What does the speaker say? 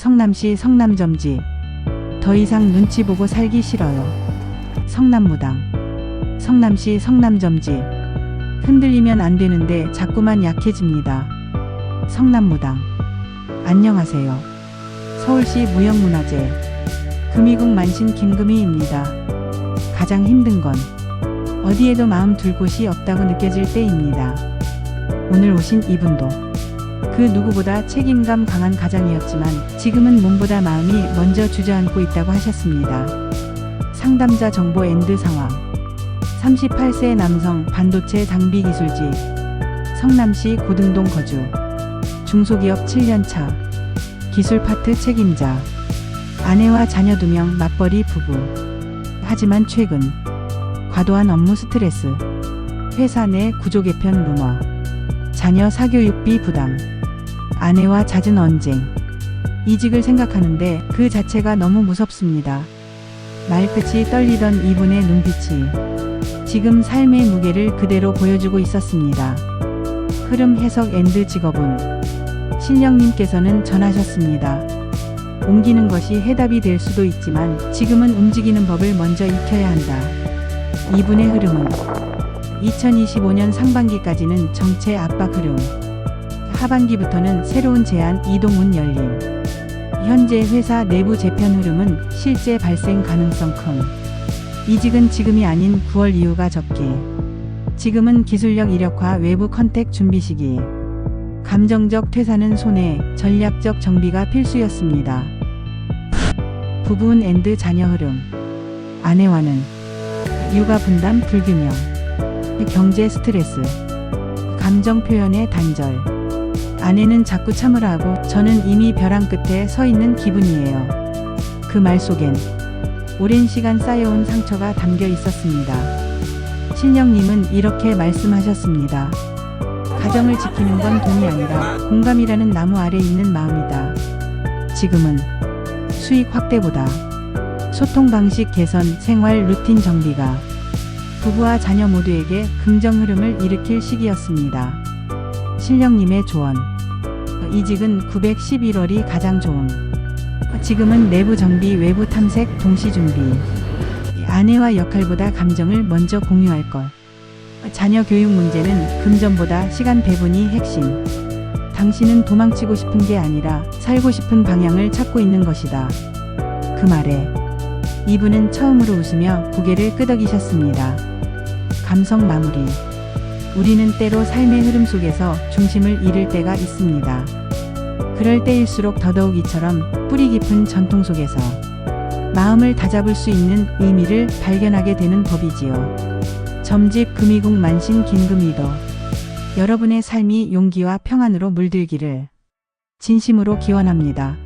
성남시 성남점지. 더 이상 눈치 보고 살기 싫어요. 성남무당. 성남시 성남점지. 흔들리면 안 되는데 자꾸만 약해집니다. 성남무당. 안녕하세요. 서울시 무형문화재. 금이국 만신 김금희입니다. 가장 힘든 건 어디에도 마음 둘 곳이 없다고 느껴질 때입니다. 오늘 오신 이분도 그 누구보다 책임감 강한 가장이었지만 지금은 몸보다 마음이 먼저 주저앉고 있다고 하셨습니다. 상담자 정보 엔드 상황. 38세 남성 반도체 장비 기술직 성남시 고등동 거주. 중소기업 7년차. 기술 파트 책임자. 아내와 자녀 2명 맞벌이 부부. 하지만 최근 과도한 업무 스트레스. 회사 내 구조 개편 루머. 자녀 사교육비 부담 아내와 잦은 언쟁 이직을 생각하는데 그 자체가 너무 무섭습니다. 말끝이 떨리던 이분의 눈빛이 지금 삶의 무게를 그대로 보여주고 있었습니다. 흐름 해석 앤드 직업은 신령님께서는 전하셨습니다. 옮기는 것이 해답이 될 수도 있지만 지금은 움직이는 법을 먼저 익혀야 한다. 이분의 흐름은 2025년 상반기까지는 정체 압박 흐름, 하반기부터는 새로운 제안 이동운 열림. 현재 회사 내부 재편 흐름은 실제 발생 가능성 큰. 이직은 지금이 아닌 9월 이후가 적기. 지금은 기술력 이력화 외부 컨택 준비 시기. 감정적 퇴사는 손해, 전략적 정비가 필수였습니다. 부부운 앤드 자녀 흐름. 아내와는 육아 분담 불균형. 경제 스트레스. 감정 표현의 단절. 아내는 자꾸 참으라 하고 저는 이미 벼랑 끝에 서 있는 기분이에요. 그 말 속엔 오랜 시간 쌓여온 상처가 담겨 있었습니다. 신령님은 이렇게 말씀하셨습니다. 가정을 지키는 건 돈이 아니라 공감이라는 나무 아래 있는 마음이다. 지금은 수익 확대보다 소통 방식 개선, 생활 루틴 정비가 부부와 자녀 모두에게 긍정 흐름을 일으킬 시기였습니다. 신령님의 조언. 이직은 911월이 가장 좋음. 지금은 내부 정비, 외부 탐색, 동시 준비. 아내와 역할보다 감정을 먼저 공유할 것. 자녀 교육 문제는 금전보다 시간 배분이 핵심. 당신은 도망치고 싶은 게 아니라 살고 싶은 방향을 찾고 있는 것이다. 그 말에 이분은 처음으로 웃으며 고개를 끄덕이셨습니다. 감성 마무리. 우리는 때로 삶의 흐름 속에서 중심을 잃을 때가 있습니다. 그럴 때일수록 더더욱 이처럼 뿌리 깊은 전통 속에서 마음을 다잡을 수 있는 의미를 발견하게 되는 법이지요. 점집 금이국 만신 김금이도 여러분의 삶이 용기와 평안으로 물들기를 진심으로 기원합니다.